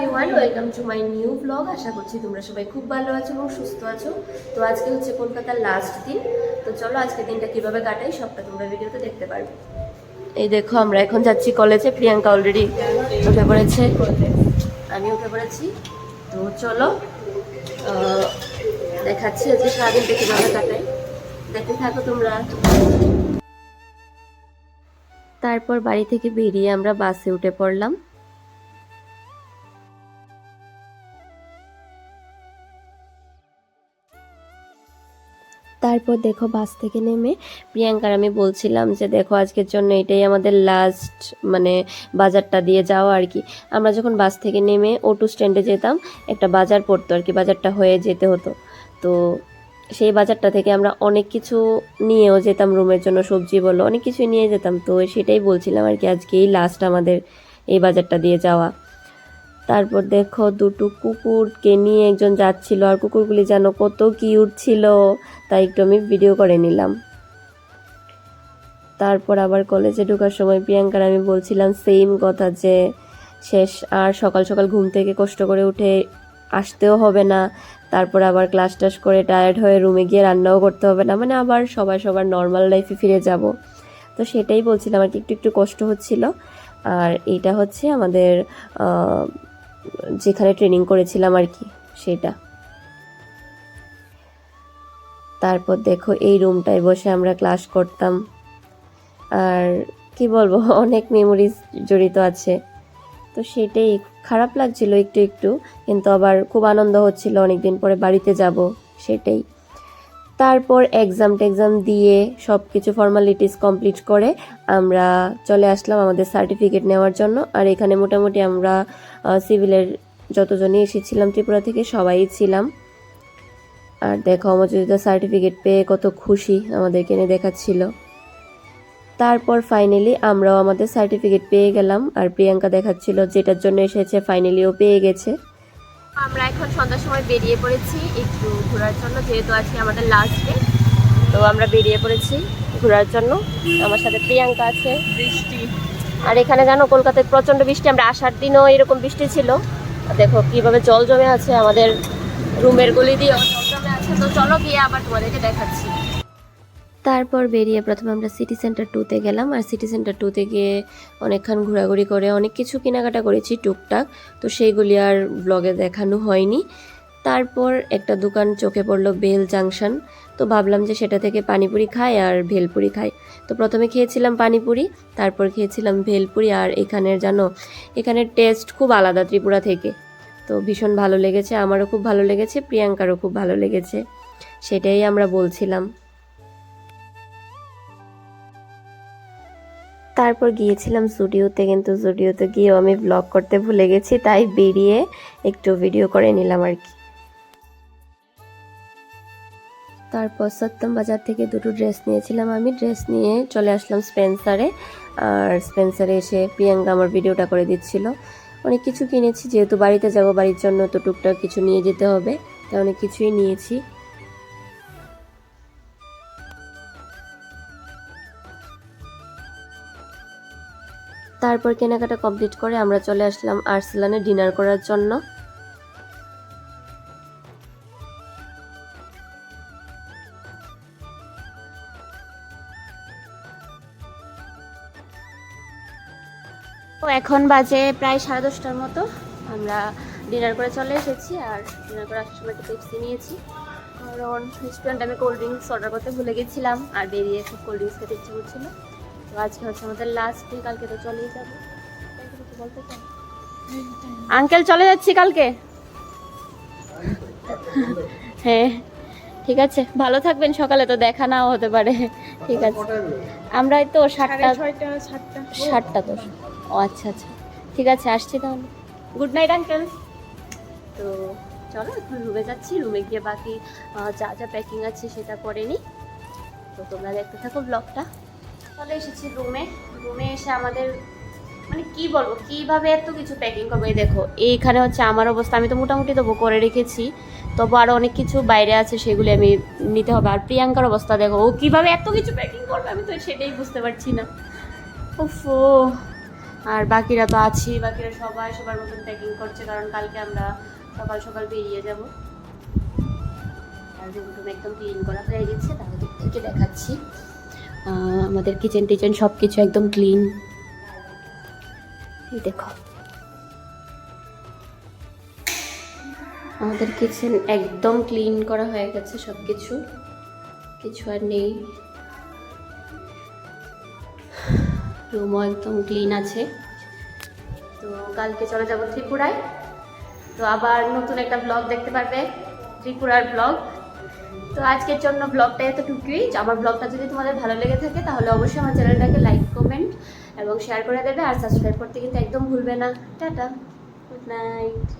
Everyone welcome to my new blog আশা করছি তোমরা সবাই খুব ভালো আছো এবং সুস্থ আছো। তো আজকে হচ্ছে কলকাতার লাস্ট দিন। তো চলো আজকে দিনটা কীভাবে কাটাই সবটা তোমরা ভিডিওতে দেখতে পারবে। এই দেখো, আমরা এখন যাচ্ছি কলেজে প্রিয়াঙ্কা অলরেডি উঠে পড়েছে। আমি উঠে পড়েছি। তো চলো দেখাচ্ছি আজকে সারাদিনটা কীভাবে কাটাই। দেখতে থাকো তোমরা। তারপর বাড়ি থেকে বেরিয়ে আমরা বাসে উঠে পড়লাম। তারপর দেখো বাস থেকে নেমে প্রিয়াঙ্কার, আমি বলছিলাম যে দেখো আজকের জন্য এটাই আমাদের লাস্ট মানে বাজারটা দিয়ে যাওয়া আর কি। আমরা যখন বাস থেকে নেমে অটো স্ট্যান্ডে যেতাম, একটা বাজার পড়তো আর কি, বাজারটা হয়ে যেতে হতো। তো সেই বাজারটা থেকে আমরা অনেক কিছু নিয়েও যেতাম রুমের জন্য, সবজি বলো, অনেক কিছুই নিয়ে যেতাম। তো সেটাই বলছিলাম আর কি আজকে এই লাস্ট আমাদের এই বাজারটা দিয়ে যাওয়া। তারপর দেখো দুটো কুকুরকে নিয়ে একজন যাচ্ছিল আর কুকুরগুলি যেন কত কিউট ছিল, তাই একটু আমি ভিডিও করে নিলাম। তারপর আবার কলেজে ঢোকার সময় প্রিয়াঙ্কার আমি বলছিলাম সেম কথা যে শেষ আর সকাল সকাল ঘুম থেকে কষ্ট করে উঠে আসতেও হবে না। তারপর আবার ক্লাস টাস করে টায়ার্ড হয়ে রুমে গিয়ে রান্নাও করতে হবে না মানে আবার সবাই সবার নর্মাল লাইফে ফিরে যাব। তো সেটাই বলছিলাম আর কি, একটু একটু কষ্ট হচ্ছিল। আর এইটা হচ্ছে আমাদের যেখানে ট্রেনিং করেছিলাম আর কি, সেটা। তারপর দেখো এই রুমটায় বসে আমরা ক্লাস করতাম। আর কি বলব, অনেক মেমোরিজ জড়িত আছে। তো সেটাই খারাপ লাগছিল একটু একটু, কিন্তু আবার খুব আনন্দ হচ্ছিল অনেকদিন পরে বাড়িতে যাব, সেটাই। তারপর এক্সাম টেক্সাম দিয়ে সব কিছু ফর্মালিটিস কমপ্লিট করে আমরা চলে আসলাম আমাদের সার্টিফিকেট নেওয়ার জন্য। আর এখানে মোটামুটি আমরা সিভিলের যতজনই এসেছিলাম ত্রিপুরা থেকে সবাই ছিলাম। আর দেখো অমরজিতা সার্টিফিকেট পেয়ে কত খুশি আমাদেরকে এনে দেখাচ্ছিল। তারপর ফাইনালি আমরাও আমাদের সার্টিফিকেট পেয়ে গেলাম। আর প্রিয়াঙ্কা দেখাচ্ছিল যেটার জন্য এসেছে ফাইনালিও পেয়ে গেছে। আমরা এখন সন্ধ্যার সময় বেরিয়ে পড়েছি একটু ঘোরার জন্য যেহেতু আজকে আমাদের লাস্ট ডে তো আমরা বেরিয়ে পড়েছি ঘোরার জন্য। আমার সাথে প্রিয়াঙ্কা আছে। বৃষ্টি। আর এখানে জানো কলকাতায় প্রচণ্ড বৃষ্টি আমরা আসার দিনও এরকম বৃষ্টি ছিল। দেখো কীভাবে জল জমে আছে আমাদের রুমের গলি দিয়ে জল জমে আছে। তো চলো গিয়ে আবার তোমাদেরকে দেখাচ্ছি। তারপর বেরিয়ে প্রথমে আমরা সিটি সেন্টার টুতে গেলাম আর সিটি সেন্টার টুতে গিয়ে অনেকক্ষণ ঘোরাঘুরি করে অনেক কিছু কেনাকাটা করেছি টুকটাক। তো সেইগুলি আর ব্লগে দেখানো হয়নি। তারপর একটা দোকান চোখে পড়ল বেল জাংশন। তো ভাবলাম যে সেটা থেকে পানিপুরি খাই আর ভেলপুরি খাই। তো প্রথমে খেয়েছিলাম পানিপুরি, তারপর খেয়েছিলাম ভেলপুরি আর এখানের জানো, এখানের টেস্ট খুব আলাদা ত্রিপুরা থেকে। তো ভীষণ ভালো লেগেছে, আমারও খুব ভালো লেগেছে, প্রিয়াঙ্কারও খুব ভালো লেগেছে। সেটাই আমরা বলছিলাম। তারপর গিয়েছিলাম স্টুডিওতে, কিন্তু স্টুডিওতে গিয়েও আমি ব্লগ করতে ভুলে গেছি, তাই বেরিয়ে একটু ভিডিও করে নিলাম আর কি। তারপর সত্যম বাজার থেকে দুটো ড্রেস নিয়েছিলাম আমি। ড্রেস নিয়ে চলে আসলাম স্পেন্সারে আর স্পেন্সারে এসে প্রিয়াঙ্কা আমার ভিডিওটা করে দিচ্ছিল। অনেক কিছু কিনেছি, যেহেতু বাড়িতে যাব, বাড়ির জন্য তো টুকটাক কিছু নিয়ে যেতে হবে, তাই অনেক কিছুই নিয়েছি। তারপর কেনাকাটা কমপ্লিট করে আমরা চলে আসলাম আর্সেলানে ডিনার করার জন্য। এখন বাজে প্রায় সাড়ে দশটার মতো। আমরা ডিনার করে চলে এসেছি আর ডিনার করে আসার সময় একটা পেপসি নিয়েছি। কারণ রেস্টুরেন্টে আমি কোল্ড ড্রিঙ্কস অর্ডার করতে ভুলে গেছিলাম আর বেরিয়ে খুব কোল্ড ড্রিঙ্কস খেতে ইচ্ছে করছিল। তো আজকে হচ্ছে আমাদের লাস্ট ডে কালকে তো চলেই যাব। বলতে? আঙ্কেল চলে যাচ্ছি কালকে? হ্যাঁ ঠিক আছে। ভালো থাকবেন সকালে তো দেখা নাও হতে পারে। ঠিক আছে। আমরা তো সাতটা সাতটা। তো। ও আচ্ছা আচ্ছা। ঠিক আছে আসছি তাহলে। গুড নাইট আঙ্কেল তো চলো এখন রুমে যাচ্ছি। রুমে গিয়ে বাকি যা যা প্যাকিং আছে সেটা করে নিই। তো তোমরা দেখতে থাকো ব্লগটা চলে এসেছি রুমে রুমে এসে আমাদের মানে কি বলব, কীভাবে এত কিছু প্যাকিং করব? এই দেখো, এইখানে হচ্ছে আমার অবস্থা, আমি তো মোটামুটি তবু করে রেখেছি। তবু আরও অনেক কিছু বাইরে আছে, সেগুলি আমি নিতে হবে। আর প্রিয়াঙ্কার অবস্থা দেখো, ও কীভাবে এত কিছু প্যাকিং করবে? আমি তো সেটাই বুঝতে পারছি না। উফ আর বাকিরা তো আছি, বাকিরা সবাই সবার মতন প্যাকিং করছে, কারণ কালকে আমরা সকাল সকাল বেরিয়ে যাব। আর একদম ক্লিন করা হয়ে গেছে তাদেরকে দেখাচ্ছি। আমাদের কিচেন টিচেন সব কিছু একদম ক্লিন দেখো। আমাদের কিচেন একদম ক্লিন করা হয়ে গেছে সব কিছু কিছু আর নেই। রুমও একদম ক্লিন আছে। তো কালকে চলে যাব ত্রিপুরায়। তো আবার নতুন একটা ব্লগ দেখতে পারবে। ত্রিপুরার ব্লগ তো আজকের জন্য ব্লগটা এতটুকুই। আমার ব্লগটা যদি তোমাদের ভালো লেগে থাকে, তাহলে অবশ্যই আমার চ্যানেলটাকে লাইক কমেন্ট এবং শেয়ার করে দেবে। আর সাবস্ক্রাইব করতে কিন্তু একদম ভুলবে না। টাটা। Good night